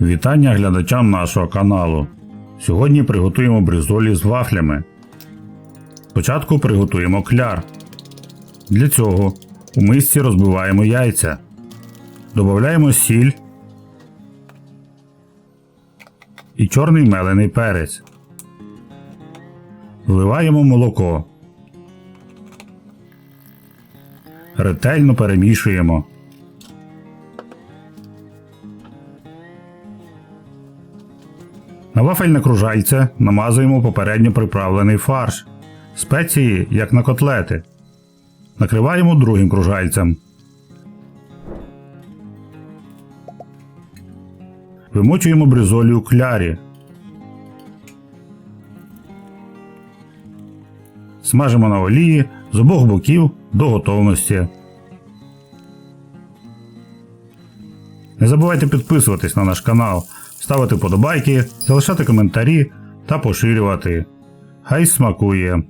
Вітання глядачам нашого каналу. Сьогодні приготуємо бризолі з вафлями. Спочатку приготуємо кляр. Для цього у мисці розбиваємо яйця. Додаємо сіль і чорний мелений перець. Вливаємо молоко. Ретельно перемішуємо. На вафельне кружальце намазуємо попередньо приправлений фарш. Спеції, як на котлети. Накриваємо другим кружальцем. Вимочуємо бризолі у клярі. Смажимо на олії з обох боків до готовності. Не забувайте підписуватись на наш канал, ставити подобайки, залишати коментарі та поширювати. Хай смакує!